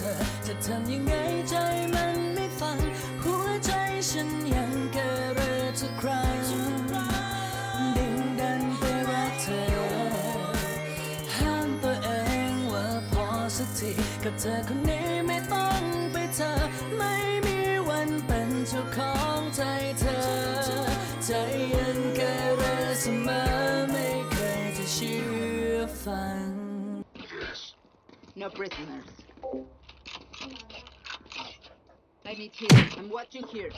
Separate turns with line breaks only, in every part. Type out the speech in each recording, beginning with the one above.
ธอ จะทำยังไงใจมันไม่ฟัง หัวใจฉันยังเกเรทุกครั้งดิ่งดันไปรักเธอ ห้ามตัวเองว่าพอสักทีกับเธอคนนี้ไม่ต้องไปเธอ ไม่มีวันเป็นเจ้าของใจเธอ ใจยังเกเรเสมอไม่เคยจะเชื่อฟัง
No prisoners. I need here. I'm watching here.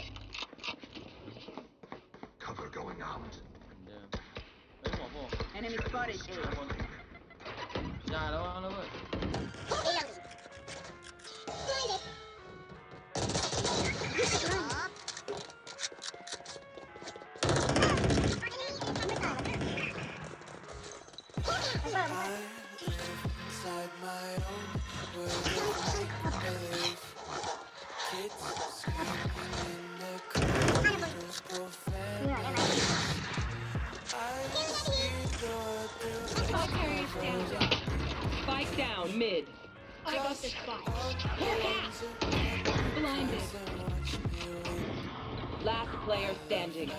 Cover going out.
เดิมเฮ้ยหัวโผล่
Enemy spotted. A.
อย่าแล้
Spike down mid.
I got the spike.
Blinded. Last player standing.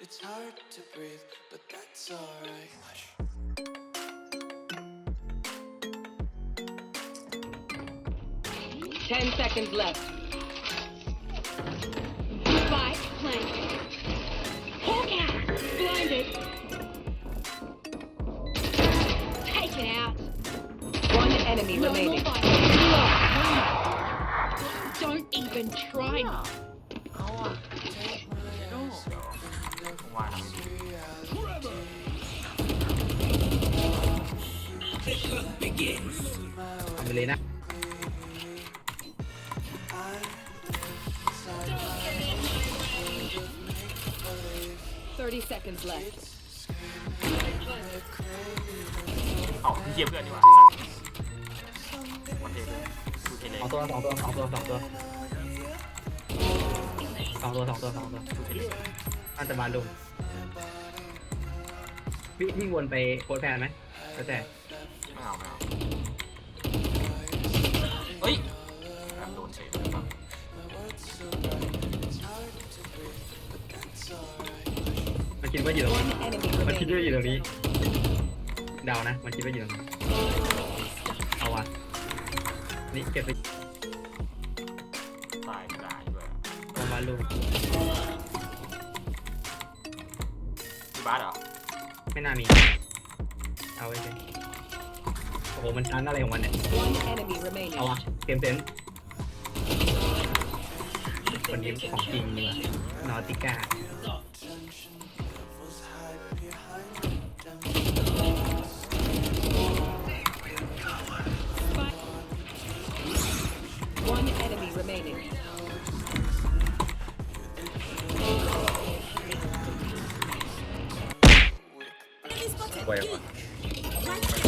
It's hard to breathe, but that's alright.
Ten seconds left.
Spike planted. Hawk out. Blinded. Take it out.
One enemy
No
remaining.
more fire. Don't even try.
เอาอ่ะโดวาง
ทำไปเลยนะ
Thirty seconds left.
เอ้าเยี่ยเพื่อนดีกว่าวันเทเลยดูเทเลย
สองตัวสองตัวสองตัวสองตัวสองตัวสองตัวสองตัว
ดูเทเลย
อันจะมาลุมวิ่งวิ่งวนไปโคตรแพนไหมแล้วแต่ คิดว่าอยู่ตรงนี้
One enemy
มันคิดว่า
remaining.
อยู่ตรงนี้เดานะมันคิดว่าอยู่ตรงนี้เอาวะนี่เก็บไป
ตายไม่ได้ด้วย
เอามาลุม
มีบาสเหรอ
ไม่น่ามีเอาไว้เลยโอ้โหมันชันอะไรของมันเนี่ย
One enemy remaining.
เอาวะเกมเซนคนนี้ของจริงเลยนอติก้า ไว้วะ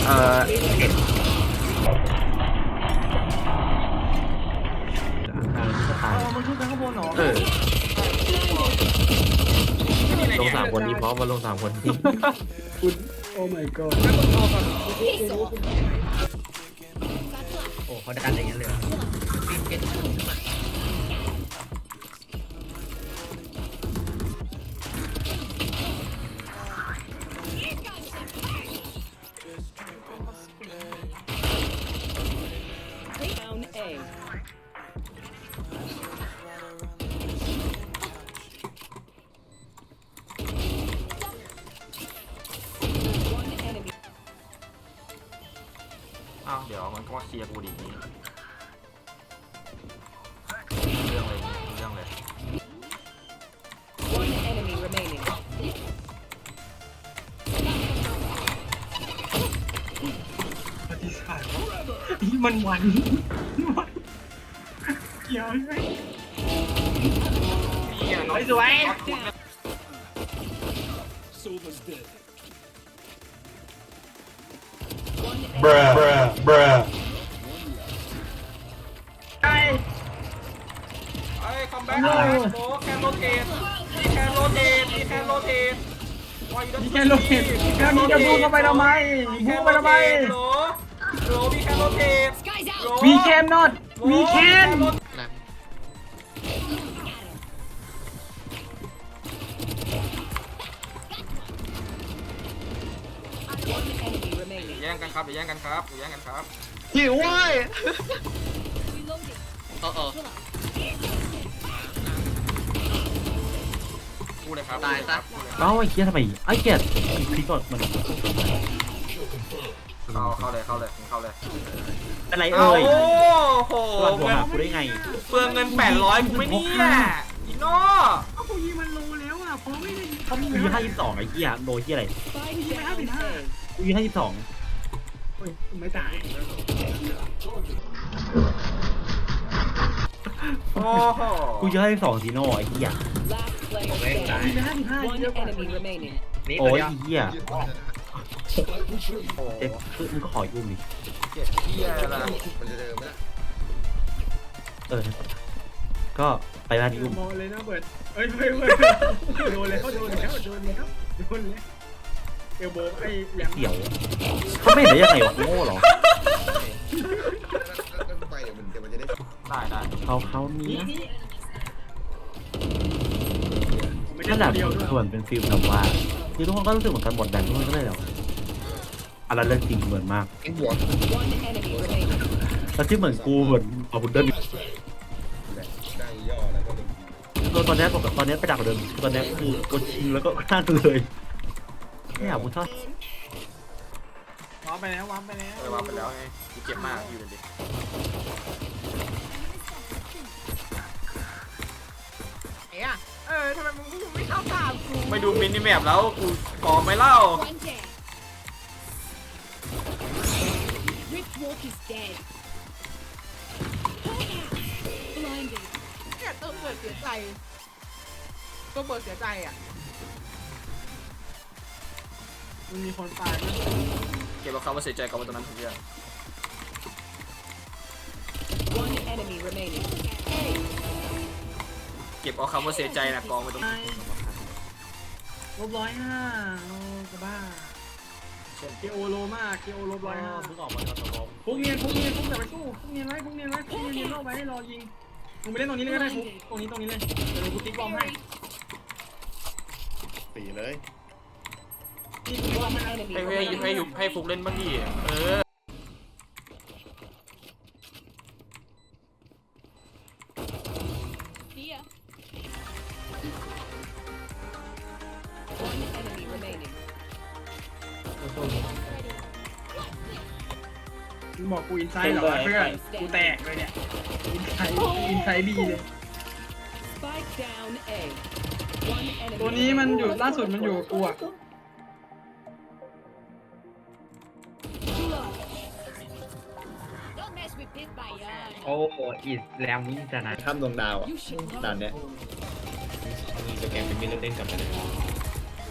เออเอ็ด
มันขึ้นไปข้างบนเหรอ
เออลงสามคนดีเพราะว่าลงสามคนที่
โอ้ my god โอ้เขาดันอย่างนั้นเลย
ก็มาเคลียร์กูดีนี้เรื่องเลยเรื่องเลย
One enemy remaining.
ปฏิสารนี่มันวันวันเกี่ยวไหม
นี่อะน้อย
สวย
One enemy.
Bruh, bruh, bruh.
เอ้ยคัมแบ็กโอ้แคนโรเทตมีแคนโรเทตมีแคนโรเทต
โอ้
Why you don't
มีแค่โลเทตแล้วนี้จะพูดเข้าไปทำไมพูดเข้าไปทำไม
โหลโหลมีแค่โรเทต
Sky's out.
โหล
วีแคนนอตวีแคน
One enemy remaining.
แย่งกันครับอย่าแย่งกันครับอย่าแย่งกันครับ
หิวเว้ย
เออเออ พูดเลยครับ
ตายซะ
พูดเลยครับ
เอ้าไอ้เหี้ยทำไมไอ้เกียดพลิกก่อนมัน
เข้าเข้าเลยเข้าเลยเข้าเลย
เป็นไร
โอ้
เอ่ย
โห
ตัวหัว
เงิน
หากูได้ไง
เปลืองเงิน800กูไม่เนี่ยอีโน่
เอากูยิงมันโลแล้วอะเพราะไม่ได้เขามี
กูยี่ห้าสิบสองไอ้เหี้ยโดนเหี้ยอะไร
Spike down A.
กูยี่ห้าสิบสอง
เฮ้ยไม่ตาย
โอ้โห
กูยี่ห้าสิบสองซีโน่ไอ้เหี้ย
Last player
ยิง
standing.
ไปห้าสิบห้า
One
เยอะกว่า
enemy remaining.
โอ้ยไอ้เหี้ยเจ็บคือมึงก็ขอยุ่มดิ
เจ็บเหี้ยละ
เออ ก็ไปบ้านยุ่ม
มองเลยนะเบิร์ดเอ้ยเฮ้ยเฮ้ยโดนเลยเขาโดนแล้วโดนแล้วโดนเลยเอลโบไอ้แหลม
เสี่ยวเขาไม่เห็นได้ยังไงวะโง่เหรอ
ได้ได้
เขาเขานี้
นี่นี่ไม่ได้
นั่นแหละ
เดียวด้วย
ส่วนเป็นฟิลแบบว่าคือทุกคนก็รู้สึกเหมือนกันหมดแบงทุกคนก็เลยแบบอะไรเรื่องจริงเหมือนมาก
One enemy remaining.
แล้วที่เหมือนกูเหมือนเอาบุญเดินตัวตอนนี้ปกติตอนนี้ไปดักกว่าเดิมตอนนี้คือกดชิงแล้วก็ข้างเลยไม่อยากกูชอบ
วางไปแล้ววางไปแล้ว
เออวางไปแล้วไงกูเจ็บมากอยู่ดิ
เอ เข้าตามกู
ไม่ดูมินิแมปแล้วกูกองไม่เล่า
One down. Rift Walk is dead. Hawk out. Blinded.
เนี่ยต้องเปิดเสียใจต้องเปิดเสียใจอะ
มันมีคนตายนะ
เก็บเอาคำว่าเสียใจกับไว้ตรงนั้นทุกอย่าง
One enemy remaining.
เก็บเอาคำว่าเสียใจนะกองไว้ตรงนั้น
ลบร้อยห้าโอ้กระบ้า
เช่น
เกโอโลมากเกโอลบร้อยห้า
มึงออกมาตะกอง
พวกเนียนพวกเนียนพวกแต่ไปสู้พวกเนียนไว้พวกเนียนไว้พวกเนียนเนียนเข้าไว้ให้รอยิงมึงไปเล่นตรงนี้เลยก็ได้พวกตรงนี้ตรงนี้เลยเดี๋ยวกูติ๊กบอมให้
สีเลย
นี่กูติ๊กบอมให้
Enemy
ให้ให้ให้ยุบให้ฟุกเล่นบ้างดิเออ
มึงบอกกูอินไซด์เหรอวะเพื่อนกูแตกเลยเนี่ย อินไซด์อินไซด์บีเลย
Spike down A. One enemy.
ตัวนี้มันอยู่ล่าสุดมันอยู่กับกูอะ
Don't mess with this by uh,
โอ้อีสแรมวิ่งจะนะ
ข้ามดวงดาวอะ
You should know.
ด่านเนี้ย
มีสแกนเป็นมิลเลนกับมัน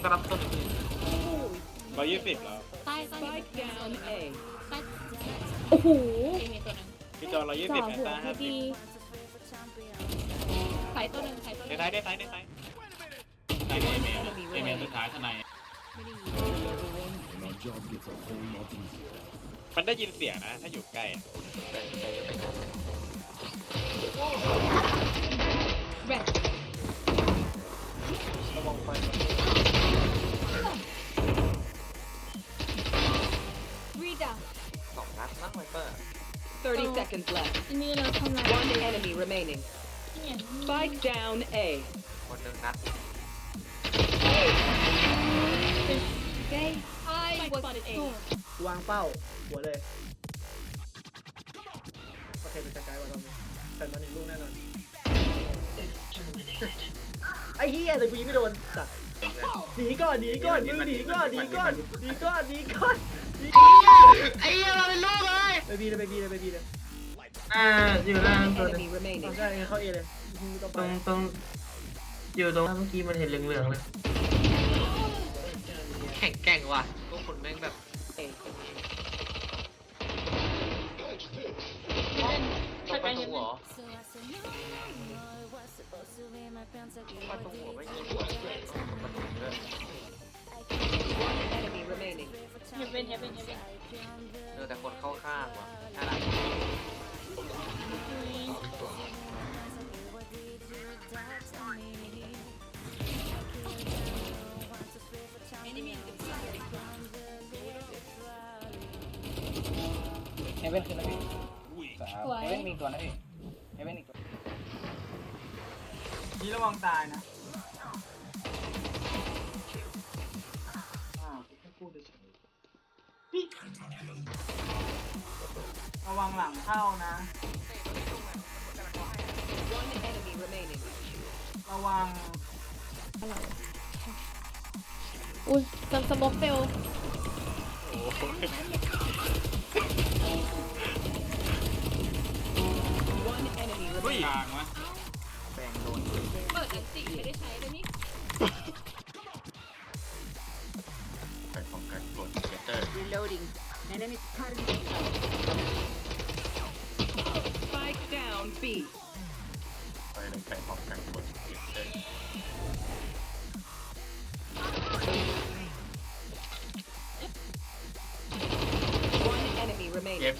ใต้รับเตอร์ตัวหนึ่งใต้รับเตอร์ตัวนึ่ง
ร้อยยี่สิบแล้ว
Spike down A.
โอ้โห
พี่จอร้อยยี่
จ่
สิ
อบหัวพอดีใส่ตัวหนึ่งใส่ตัวหนึ่ง
ได้ได้ได้ได้
Enemy remaining.
มันได้ยินเสียงนะ ถ้าอยู่ใกล้
Spike down A.
คนหนึ่งนัด
Okay, I was so
วางเป้า หัวเลย โอเคเป็นสกายว่าตอนนี้แต่มาหนึ่งลูกแน่นอน ไอ้เหี้ยแต่กูยิงไม่โดนสัตว์หนีก่อนหนีก่อนมึงหนีก่อนหนีก่อนหนีก่อนหนีก่อนหนีก่อน
ไอ้เหี้ยเราเป็นลูกเลย
ไปบีเลยไปบีเลยไปบีเลย
อ่าอยู่ล่างตัว
Enemy remaining.
ใช่เข้าเอเลยมึงต้อง
ต
ไป
รงตรงอยู่ตรงเมื่อกี้มันเห็นเหลืองๆเลย
แข่งแกร่งว่ะพวกคนแม่งแบบ
ใช่ไปเห็น
หัว
ประตูหัวไม่
Enemy remaining.
เห็นเป็นเห็นเป็นเห็นเป็น
เจอแต่คนเข้าข้างว่ะอะไร
เฮเว่นคืออะไรพี่เฮเว่นมีตัวนะพี่เฮเว่นอีกตัว
นี่ระวังตายนะพี่ระวังหลังเข้านะ ระวัง
อุ้ยจำสมอกเฟล
One enemy
เฮ้ย
remaining.
ทางวะ
เปิดอันติไม่ได้ใช้เลยนี่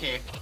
One enemy remaining.
AFK